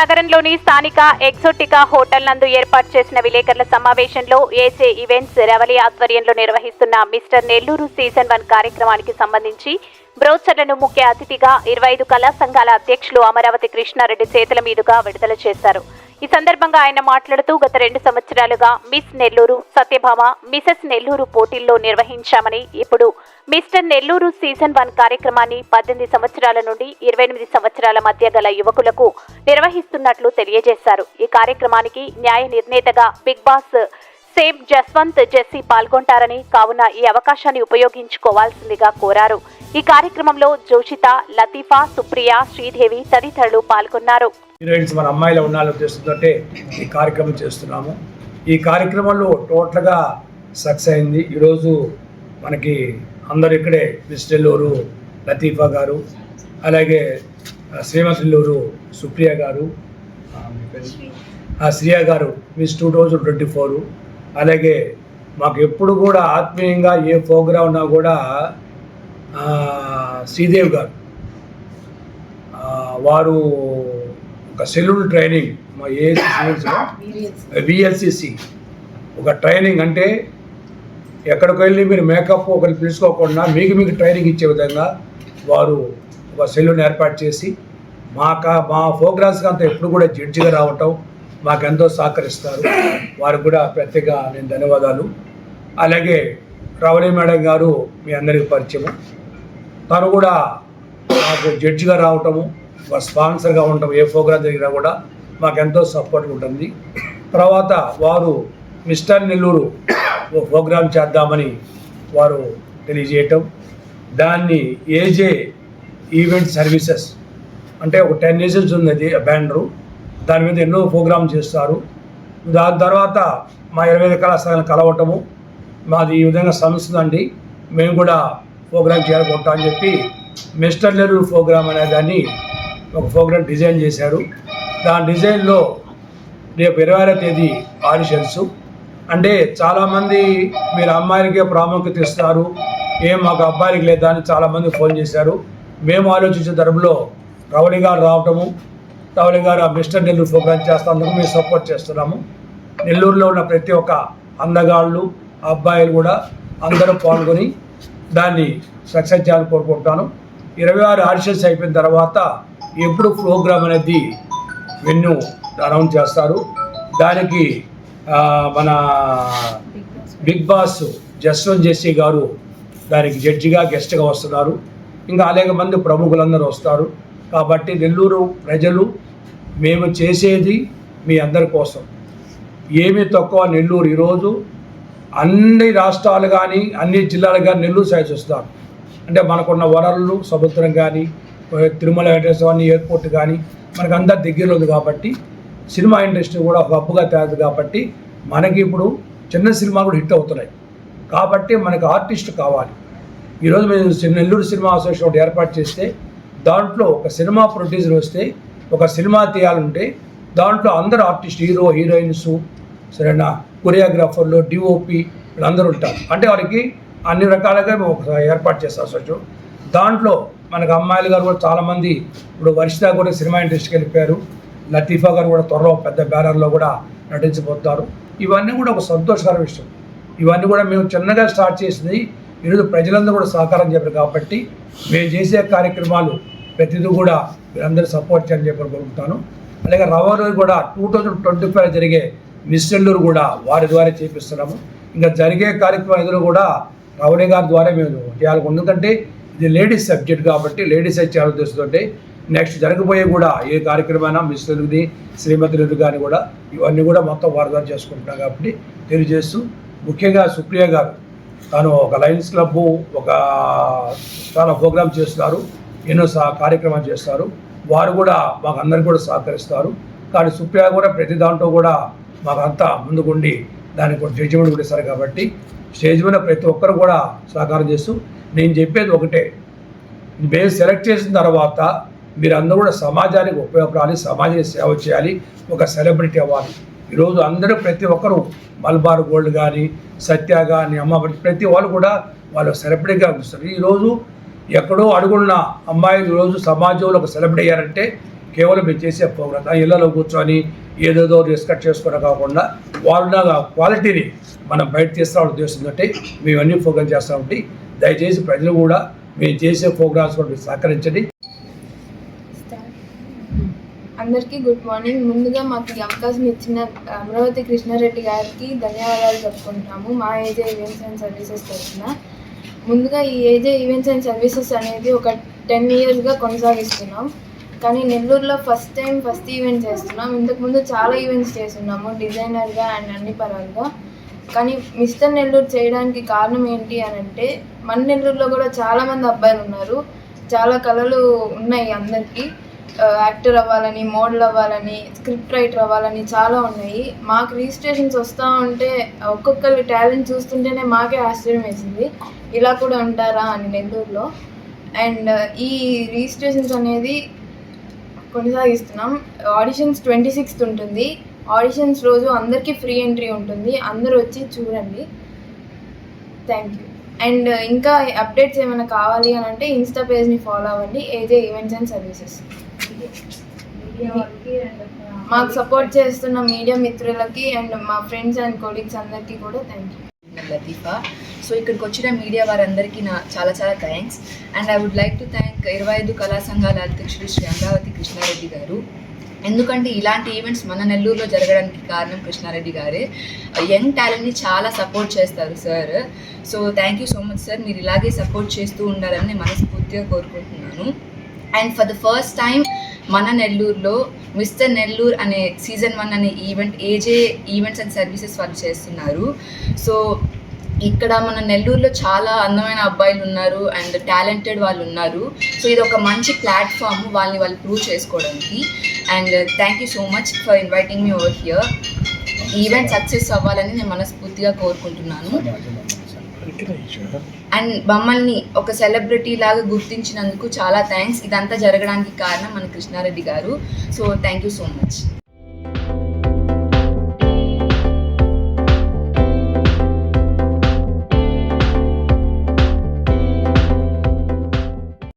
నగరంలోని స్థానిక Exotica hotel నందు ఏర్పాటు చేసిన విలేకరుల సమావేశంలో ఏసే ఈవెంట్స్ రవలి ఆధ్వర్యంలో నిర్వహిస్తున్న మిస్టర్ నెల్లూరు సీజన్ వన్ కార్యక్రమానికి సంబంధించి బ్రౌచర్లను ముఖ్య అతిథిగా ఇరవై ఐదు కళా సంఘాల అధ్యక్షులు అమరావతి కృష్ణారెడ్డి చేతుల మీదుగా విడుదల చేశారు. ఈ సందర్భంగా ఆయన మాట్లాడుతూ గత రెండు సంవత్సరాలుగా మిస్ నెల్లూరు సత్యభామ మిసెస్ నెల్లూరు పోటీల్లో నిర్వహించామని ఇప్పుడు మిస్టర్ నెల్లూరు సీజన్ వన్ కార్యక్రమాన్ని పద్దెనిమిది సంవత్సరాల నుండి ఇరవై ఎనిమిది సంవత్సరాల మధ్య గల యువకులకు నిర్వహిస్తున్నట్లు తెలియజేశారు. ఈ కార్యక్రమానికి న్యాయ నిర్ణేతగా బిగ్ బాస్ సేమ్ జస్వంత్ జెస్సీ పాల్గొంటారని కావున ఈ అవకాశాన్ని ఉపయోగించుకోవాల్సిందిగా కోరారు. ఈ కార్యక్రమంలో జోషిత లతీఫా సుప్రియ శ్రీదేవి తదితరులు పాల్గొన్నారు. హీరోయిన్స్ మన అమ్మాయిల ఉండాలని ఉద్దేశంతో ఈ కార్యక్రమం చేస్తున్నాము. ఈ కార్యక్రమంలో టోటల్గా సక్సెస్ అయింది. ఈరోజు మనకి అందరు ఇక్కడే మిస్ నెల్లూరు లతీఫా గారు అలాగే ఆ, శ్రీమతి నెల్లూరు సుప్రియ గారు శ్రియ గారు Miss two thousand twenty four అలాగే మాకు ఎప్పుడు కూడా ఆత్మీయంగా ఏ ప్రోగ్రామ్ ఉన్నా కూడా శ్రీదేవ్ శ్రీదేవి గారు వారు ఒక సెలూన్ ట్రైనింగ్ మా ఏ విఎల్సిసి ఒక ట్రైనింగ్ అంటే ఎక్కడికి వెళ్ళి మీరు మేకప్ ఒకరిని పిలుచుకోకుండా మీకు మీకు ట్రైనింగ్ ఇచ్చే విధంగా వారు ఒక సెలూన్ ఏర్పాటు చేసి మా కా మా ప్రోగ్రామ్స్కి అంతా ఎప్పుడు కూడా జడ్జిగా రావటం మాకెంతో సహకరిస్తారు. వారికి కూడా ప్రత్యేక నేను ధన్యవాదాలు. అలాగే రవణి మేడం గారు మీ అందరికీ పరిచయం తను కూడా మాకు జడ్జిగా రావటము స్పాన్సర్గా ఉండటం ఏ ప్రోగ్రాం జరిగినా కూడా మాకెంతో సపోర్ట్ ఉంటుంది. తర్వాత వారు మిస్టర్ నెల్లూరు ఓ ప్రోగ్రాం చేద్దామని వారు తెలియజేయటం. దాన్ని ఏజే ఈవెంట్ సర్వీసెస్ అంటే ఒక టెన్ ఏజెన్స్ ఉన్నది బ్యానరు దాని మీద ఎన్నో ప్రోగ్రామ్ చేస్తారు. దాని తర్వాత మా ఇరవై ఐదు కళాశాలను కలవటము మాది ఈ విధంగా సంస్థ అండి మేము కూడా ప్రోగ్రామ్ చేయాలనుకుంటాం అని చెప్పి మిస్టర్ నెహ్రూ ప్రోగ్రామ్ అనే దాన్ని ఒక ప్రోగ్రామ్ డిజైన్ చేశారు. దాని డిజైన్లో రేపు ఇరవై ఆరో తేదీ ఆడిషన్స్. అంటే చాలామంది మీరు అమ్మాయిలకే ప్రాముఖ్యత ఇస్తారు ఏం మాకు అబ్బాయిలకి లేదా అని చాలామంది ఫోన్ చేశారు. మేము ఆలోచించే తరపులో రవణి గారు రావటము రవణి గారు ఆ మిస్టర్ నెల్లూరు ప్రోగ్రామ్ చేస్తున్నందుకు మేము సపోర్ట్ చేస్తున్నాము. నెల్లూరులో ఉన్న ప్రతి ఒక్క అందగాళ్ళు అబ్బాయిలు కూడా అందరూ పాల్గొని దాన్ని సక్సెస్ చేయాలని కోరుకుంటాను ఇరవై ఆరు ఆడిషన్స్ అయిపోయిన తర్వాత ఎప్పుడు ప్రోగ్రామ్ అనేది వెన్యూ అనౌన్స్ చేస్తారు. దానికి మన బిగ్ బాస్ జస్వంత్ జెస్సీ గారు దానికి జడ్జిగా గెస్ట్గా వస్తున్నారు. ఇంకా అనేక మంది ప్రముఖులందరూ వస్తారు. కాబట్టి నెల్లూరు ప్రజలు మేము చేసేది మీ అందరి కోసం. ఏమీ తక్కువ నెల్లూరు ఈరోజు అన్ని రాష్ట్రాలు కానీ అన్ని జిల్లాలు కానీ నెల్లూరు సైజ్ వస్తారు అంటే మనకున్న వనరులు సముద్రం కానీ తిరుమల వెంకటేశ్వర ఎయిర్పోర్ట్ కానీ మనకు అందరి దగ్గరలో ఉంది కాబట్టి సినిమా ఇండస్ట్రీ కూడా ఒక హబ్బుగా తయారు కాబట్టి మనకి ఇప్పుడు చిన్న సినిమా కూడా హిట్ అవుతున్నాయి. కాబట్టి మనకు ఆర్టిస్ట్ కావాలి. ఈరోజు మేము నెల్లూరు సినిమా అసోసియేషన్ ఒకటి ఏర్పాటు చేస్తే దాంట్లో ఒక సినిమా ప్రొడ్యూసర్ వస్తే ఒక సినిమా తీయాలంటే దాంట్లో అందరు ఆర్టిస్ట్ హీరో హీరోయిన్స్ సరేనా? కొరియోగ్రాఫర్లు డిఓపి వీళ్ళందరూ ఉంటారు. అంటే వారికి అన్ని రకాలుగా మేము ఒక ఏర్పాటు చేస్తాం అసోసియేషన్ దాంట్లో మనకు అమ్మాయిలు గారు కూడా చాలామంది ఇప్పుడు వర్షిత కూడా సినిమా ఇండస్ట్రీకి వెళ్ళిపోయారు. లతీఫా గారు కూడా త్వరలో పెద్ద బ్యానర్లో కూడా నటించబోతారు ఇవన్నీ కూడా ఒక సంతోషకర విషయం. ఇవన్నీ కూడా మేము చిన్నగా స్టార్ట్ చేసింది ఈరోజు ప్రజలందరూ కూడా సహకారం చెప్పారు కాబట్టి మేము చేసే కార్యక్రమాలు ప్రతిదీ కూడా మీరందరూ సపోర్ట్ చేయాలని చెప్పి కోరుకుంటాను. అలాగే రవాణా కూడా టూ థౌజండ్ ట్వంటీ ఫైవ్ జరిగే మిస్టెల్లూరు కూడా వారి ద్వారా చేపిస్తున్నాము. ఇంకా జరిగే కార్యక్రమం ఎదురు కూడా రవణి గారి ద్వారా మేము చేయాలి. ఎందుకంటే ఇది లేడీస్ సబ్జెక్ట్ కాబట్టి లేడీస్ అయితే చేయాలని తెలుస్తుంటే నెక్స్ట్ జరగబోయే కూడా ఏ కార్యక్రమైనా మిస్ తెలుగుది శ్రీమతి నెల్లు కానీ కూడా ఇవన్నీ కూడా మొత్తం వారి ద్వారా చేసుకుంటున్నాం కాబట్టి తెలియజేస్తూ ముఖ్యంగా సుప్రియ గారు తాను ఒక లయన్స్ క్లబ్ ఒక చాలా ప్రోగ్రామ్ చేస్తున్నారు. ఎన్నో సా కార్యక్రమాలు చేస్తారు. వారు కూడా మాకు అందరికీ కూడా సహకరిస్తారు. కానీ సుప్రియ కూడా ప్రతి దాంట్లో కూడా మాకు అంతా ముందుకుండి దానికి కూడా జడ్జిమెంట్ కూడా ఇస్తారు కాబట్టి స్టేజ్ మీద ప్రతి ఒక్కరు కూడా సహకారం చేస్తూ నేను చెప్పేది ఒకటే. మేము సెలెక్ట్ చేసిన తర్వాత మీరందరూ కూడా సమాజానికి ఉపయోగపడాలి సమాజానికి సేవ చేయాలి ఒక సెలబ్రిటీ అవ్వాలి. ఈరోజు అందరూ ప్రతి ఒక్కరు మల్బార్ గోల్డ్ కానీ సత్య కానీ అమ్మ ప్రతి వాళ్ళు కూడా వాళ్ళు సెలబ్రిటీగా అనిపిస్తారు ఈరోజు ఎక్కడో అడుగున్న అమ్మాయిలు రోజు సమాజంలో ఒక సెలబ్రిటీ అయ్యారంటే కేవలం మీరు చేసే ప్రోగ్రామ్ ఆ ఇళ్ళలో కూర్చొని ఏదేదో డిస్కస్ చేసుకోవడం కాకుండా వాళ్ళ క్వాలిటీని మనం బయట తీసుకురావడం ఉద్దేశంతో మేము అన్ని ప్రోగ్రామ్ చేస్తూ ఉంటే దయచేసి ప్రజలు కూడా మేము చేసే ప్రోగ్రామ్స్ కూడా మీరు సహకరించండి. అందరికీ గుడ్ మార్నింగ్. ముందుగా మాకు ఈ అవకాశం ఇచ్చిన అమరావతి కృష్ణారెడ్డి గారికి ధన్యవాదాలు చెప్పుకుంటాము మా ఏజే ఈవెంట్స్ అండ్ సర్వీసెస్ తరఫున. ముందుగా ఈ ఏజే ఈవెంట్స్ అండ్ సర్వీసెస్ అనేది ఒక టెన్ ఇయర్స్గా కొనసాగిస్తున్నాం. కానీ నెల్లూరులో ఫస్ట్ టైం ఫస్ట్ ఈవెంట్ చేస్తున్నాం. ఇంతకుముందు చాలా ఈవెంట్స్ చేస్తున్నాము డిజైనర్గా అండ్ అన్ని పరంగా. కానీ మిస్టర్ నెల్లూరు చేయడానికి కారణం ఏంటి అని అంటే మన నెల్లూరులో కూడా చాలామంది అబ్బాయిలు ఉన్నారు. చాలా కళలు ఉన్నాయి అందరికీ. యాక్టర్ అవ్వాలని మోడల్ అవ్వాలని స్క్రిప్ట్ రైటర్ అవ్వాలని చాలా ఉన్నాయి. మాకు రిజిస్ట్రేషన్స్ వస్తూ ఉంటే ఒక్కొక్కరి టాలెంట్ చూస్తుంటేనే మాకే ఆశ్చర్యం వేసింది. ఇలా కూడా ఉంటారా అని నెల్లూరులో. అండ్ ఈ రిజిస్ట్రేషన్స్ అనేది కొనసాగిస్తున్నాం. ఆడిషన్స్ ట్వంటీ సిక్స్త్ ఉంటుంది. ఆడిషన్స్ రోజు అందరికీ ఫ్రీ ఎంట్రీ ఉంటుంది. అందరూ వచ్చి చూడండి. Thank you. అండ్ ఇంకా అప్డేట్స్ ఏమైనా కావాలి అని అంటే ఇన్స్టా పేజ్ని ఫాలో అవ్వండి. AJ events and services. మాకు సపోర్ట్ చేస్తున్న మీడియా మిత్రులకి అండ్ మా ఫ్రెండ్స్ అండ్ కొలీగ్స్ అందరికీ కూడా థ్యాంక్ యూ లతీఫా సో ఇక్కడికి వచ్చిన మీడియా వారందరికీ నా చాలా చాలా thanks and I would like to thank ఇరవై ఐదు కళా సంఘాల అధ్యక్షుడు శ్రీ అమరావతి కృష్ణారెడ్డి గారు. ఎందుకంటే ఇలాంటి ఈవెంట్స్ మన నెల్లూరులో జరగడానికి కారణం కృష్ణారెడ్డి గారే. యంగ్ టాలెంట్ని చాలా సపోర్ట్ చేస్తారు sir so thank you so much sir మీరు ఇలాగే సపోర్ట్ చేస్తూ ఉండాలని మనస్ఫూర్తిగా కోరుకుంటున్నాను. And for the first time మన నెల్లూరులో మిస్టర్ నెల్లూరు అనే సీజన్ వన్ అనే event AJ events and services వాళ్ళు చేస్తున్నారు. సో ఇక్కడ మన నెల్లూరులో చాలా అందమైన అబ్బాయిలు ఉన్నారు అండ్ టాలెంటెడ్ వాళ్ళు ఉన్నారు. సో ఇది ఒక మంచి ప్లాట్ఫామ్ వాళ్ళని వాళ్ళు ప్రూవ్ చేసుకోవడానికి. And thank you so much for inviting me over here event success అవ్వాలని నేను మనస్ఫూర్తిగా కోరుకుంటున్నాను. అండ్ మమ్మల్ని ఒక సెలబ్రిటీ లాగా గుర్తించినందుకు చాలా థ్యాంక్స్. ఇదంతా జరగడానికి కారణం మన కృష్ణారెడ్డి గారు. So thank you so much